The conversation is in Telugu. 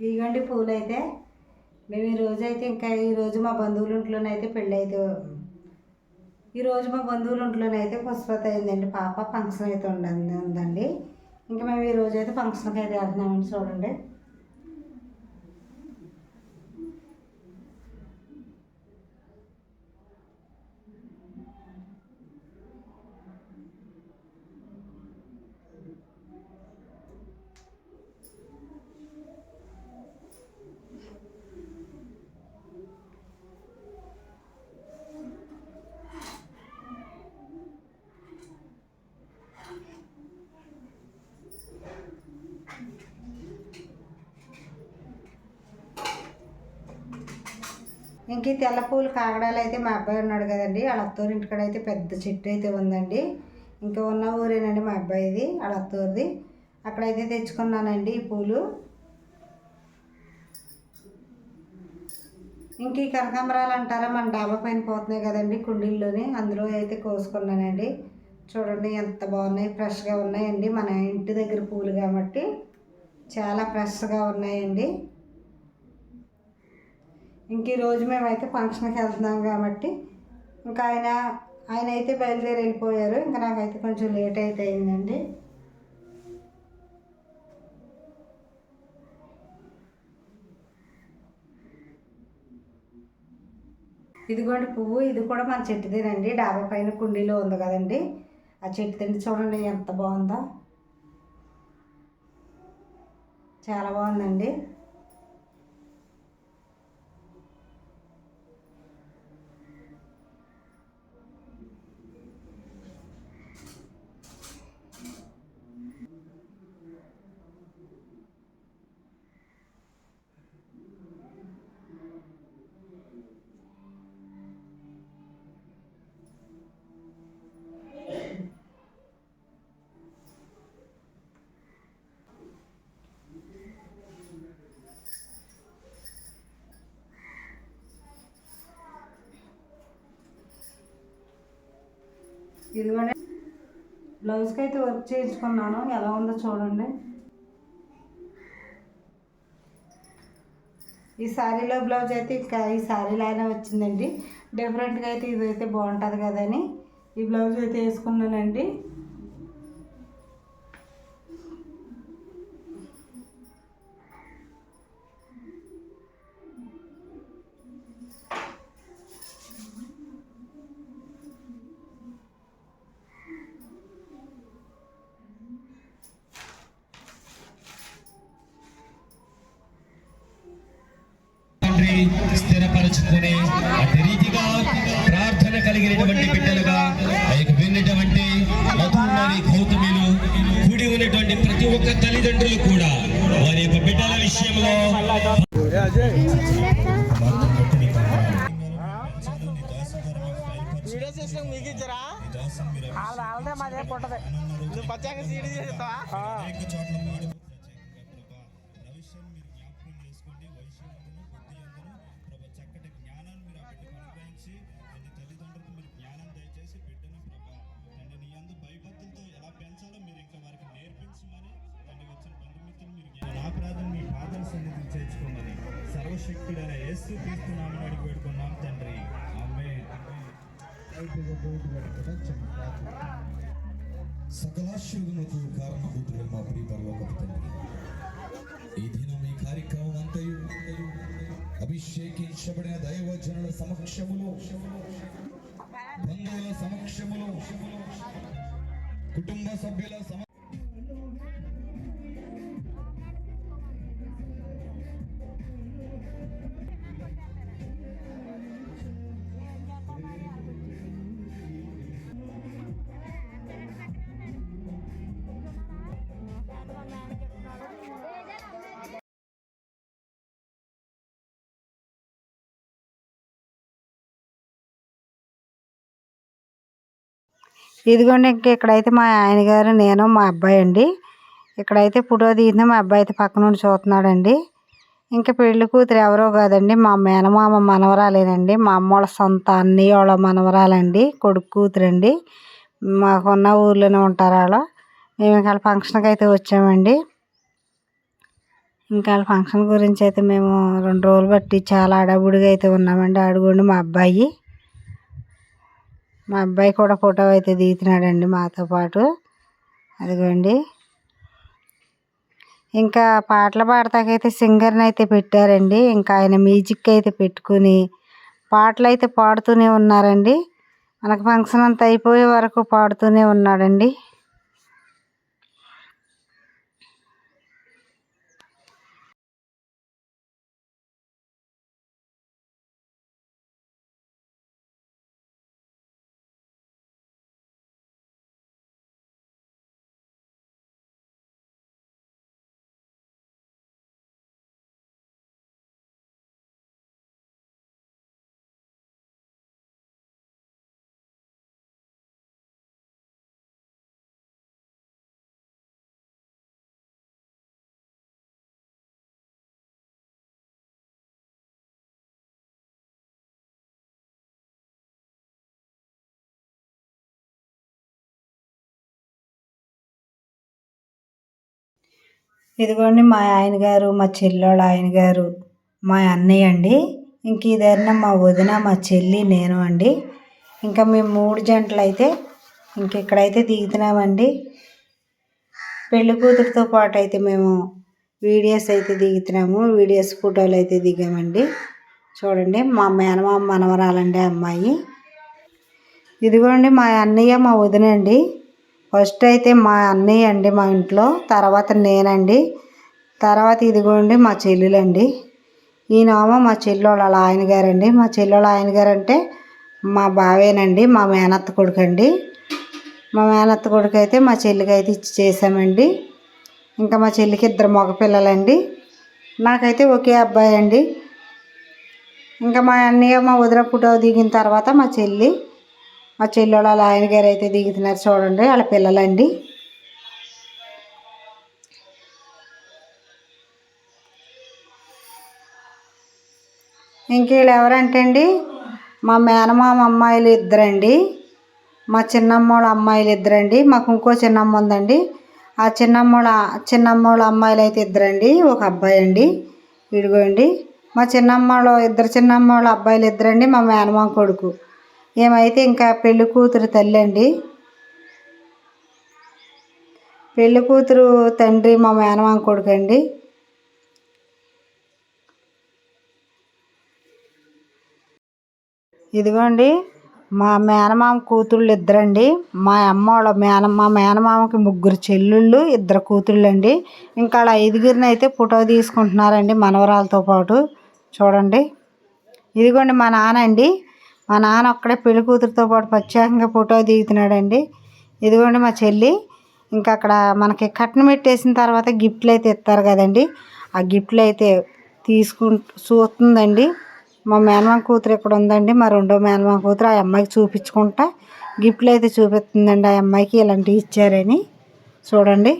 ఇదిగోండి పూలు అయితే మేము ఈ అయితే ఇంకా ఈరోజు మా బంధువుల ఇంట్లోనైతే పెళ్ళి అయితే ఈరోజు మా బంధువుల ఇంట్లోనైతే పుష్పత అయిందండి. పాప ఫంక్షన్ అయితే ఉండండి ఉందండి. ఇంకా మేము ఈ రోజు అయితే ఫంక్షన్కి అయితే వెళ్తున్నామండి చూడండి. ఇంక ఈ తెల్ల పూలు కాగడాలు అయితే మా అబ్బాయి ఉన్నాడు కదండి. వాళ్ళ అత్తూరి ఇంటికాడ అయితే పెద్ద చెట్టు అయితే ఉందండి. ఇంకా ఉన్న ఊరేనండి మా అబ్బాయిది వాళ్ళ అత్తూరిది. అక్కడైతే తెచ్చుకున్నానండి ఈ పూలు. ఇంక ఈ కనకాంబరాలు అంటారా మన డాబా పైన పోతున్నాయి కదండి కుండీల్లోని. అందులో అయితే కోసుకున్నానండి. చూడండి ఎంత బాగున్నాయి ఫ్రెష్గా ఉన్నాయండి. మన ఇంటి దగ్గర పూలు కాబట్టి చాలా ఫ్రెష్గా ఉన్నాయండి. ఇంక ఈరోజు మేమైతే ఫంక్షన్కి వెళ్తున్నాం కాబట్టి ఇంకా ఆయన ఆయన అయితే బయలుదేరి వెళ్ళిపోయారు ఇంకా నాకైతే కొంచెం లేట్ అయితే అయిందండి. ఇదిగోండి పువ్వు ఇది కూడా మన చెట్టుదేనండి. డాబా పైన కుండీలో ఉంది కదండి. ఆ చెట్టు తిండి చూడండి ఎంత బాగుందో. చాలా బాగుందండి. ఇదిగోండి బ్లౌజ్కి అయితే వర్క్ చేయించుకున్నాను. ఎలా ఉందో చూడండి. ఈ శారీలో బ్లౌజ్ అయితే ఇంకా ఈ శారీలానే వచ్చిందండి. డిఫరెంట్గా అయితే ఇదైతే బాగుంటుంది కదని ఈ బ్లౌజ్ అయితే వేసుకున్నానండి. తండ్రి స్థిరపరచుకుని అట్టి రీతిగా ప్రార్థన కలిగినటువంటి బిడ్డలుగా ఆ యొక్క విన్నటువంటి మధుమరి గౌతమిలు కూడి ఉన్నటువంటి ప్రతి ఒక్క తల్లిదండ్రులు కూడా వారి యొక్క బిడ్డల విషయంలో వాళ్ళదే మాదే పుట్టదు నువ్వు పచ్చాక సీడీ చేస్తావా? చేర్చుకోమని సర్వశక్తుడైన యేసు క్రీస్తు నామని అడిగి పెడుకున్నాం తండ్రి. ఆమె సకలాశుగునకు కారణభూతులు మా ప్రియ పరలోకపు తండ్రి. ఈ దినం ఈ కార్యక్రమం అంతయు అభిషేకించబడిన దైవజనుల సమక్షములో బంధువుల సమక్షములో కుటుంబ సభ్యుల సమ ఇదిగోండి ఇంక ఇక్కడైతే మా ఆయన గారు నేను మా అబ్బాయి అండి. ఇక్కడైతే ఫోటో తీసిన మా అబ్బాయి అయితే పక్క నుండి చూస్తున్నాడండి. ఇంకా పెళ్ళి కూతురు ఎవరో కాదండి మా మేనమామ మనవరాలేనండి. మా అమ్మ వాళ్ళ సొంత అన్నయ్య వాళ్ళ మనవరాలండి కొడుకు కూతురండి. మాకున్న ఊర్లోనే ఉంటారు వాళ్ళు. మేము ఇంకా ఫంక్షన్కి అయితే వచ్చామండి. ఇంకా ఫంక్షన్ గురించి అయితే మేము రెండు రోజులు బట్టి చాలా అడబుడిగా అయితే ఉన్నామండి. అడుగుండి మా అబ్బాయి. మా అబ్బాయి కూడా ఫోటో అయితే దిగుతున్నాడండి మాతో పాటు. అదిగోండి. ఇంకా పాటలు పాడతాకైతే సింగర్ని అయితే పెట్టారండి. ఇంకా ఆయన మ్యూజిక్ అయితే పెట్టుకుని పాటలు అయితే పాడుతూనే ఉన్నారండి. మనకు ఫంక్షన్ అంతా అయిపోయే వరకు పాడుతూనే ఉన్నాడండి. ఇదిగోండి మా ఆయన గారు మా చెల్లోళ్ళ ఆయన గారు మా అన్నయ్య అండి. ఇంక ఇదన్నా మా వదిన మా చెల్లి నేను అండి. ఇంకా మేము మూడు జంటలు అయితే ఇంక ఇక్కడైతే దిగుతున్నామండి. పెళ్ళి కూతురుతో పాటు అయితే మేము వీడియోస్ అయితే దిగుతున్నాము. వీడియోస్ ఫోటోలు అయితే దిగామండి. చూడండి మా మేనమామ మనవరాలండి ఆ అమ్మాయి. ఇదిగోండి మా అన్నయ్య మా వదిన అండి. ఫస్ట్ అయితే మా అన్నయ్య అండి మా ఇంట్లో తర్వాత నేనండి. తర్వాత ఇదిగోండి మా చెల్లెలండి. ఈయనేమో మా చెల్లెళ్ళ వాళ్ళ ఆయన గారండి. మా చెల్లెళ్ళ ఆయన గారు అంటే మా బావేనండి మా మేనత్త కొడుకు అండి మా మేనత్త కొడుకు అయితే మా చెల్లికి అయితే ఇచ్చి చేసామండి ఇంకా మా చెల్లికి ఇద్దరు మగపిల్లలండి. నాకైతే ఒకే అబ్బాయి అండి. ఇంకా మా అన్నయ్య మా వదిన ఫోటో దిగిన తర్వాత మా చెల్లి మా చెల్లెళ్ళు వాళ్ళ ఆయన గారు అయితే దిగుతున్నారు చూడండి వాళ్ళ పిల్లలండి. ఇంక వీళ్ళు ఎవరంటే అండి మా మేనమామ అమ్మాయిలు ఇద్దరండి. మా చిన్నమ్మోళ్ళ అమ్మాయిలు ఇద్దరండి. మాకు ఇంకో చిన్నమ్మ ఉందండి. ఆ చిన్నమ్మోళ్ళ చిన్నమ్మోళ్ళ అమ్మాయిలు అయితే ఇద్దరండి. ఒక అబ్బాయి అండి. ఇదిగోండి. మా చిన్నమ్మోళ్ళ ఇద్దరు చిన్నమ్మోళ్ళ అబ్బాయిలు ఇద్దరండి. మా మేనమామ కొడుకు. ఏమైతే ఇంకా పెళ్ళి కూతురు తల్లి అండి కూతురు తండ్రి మా మేనమామ కొడుకు అండి ఇదిగోండి మా మేనమామ కూతుళ్ళు ఇద్దరండి. మా అమ్మ వాళ్ళ మేన మా మేనమామకి ముగ్గురు చెల్లుళ్ళు ఇద్దరు కూతుళ్ళు అండి ఇంకా అలా ఐదుగురిని అయితే ఫోటో తీసుకుంటున్నారండి మనవరాలతో పాటు. చూడండి. ఇదిగోండి మా నాన్న అండి మా నాన్న ఒక్కడే పెళ్ళి కూతురుతో పాటు ప్రత్యేకంగా ఫోటో దిగుతున్నాడండి. ఇదిగోండి మా చెల్లి. ఇంకా అక్కడ మనకి కట్నం పెట్టేసిన తర్వాత గిఫ్ట్లు అయితే ఇస్తారు కదండి. ఆ గిఫ్ట్లు అయితే తీసుకుంటూ చూస్తుందండి మా మేనమామ కూతురు ఇక్కడ ఉందండి. మా రెండో మేనమామ కూతురు ఆ అమ్మాయికి చూపించుకుంటా. గిఫ్ట్లు అయితే చూపిస్తుందండి ఆ అమ్మాయికి ఇలాంటివి ఇచ్చారని. చూడండి.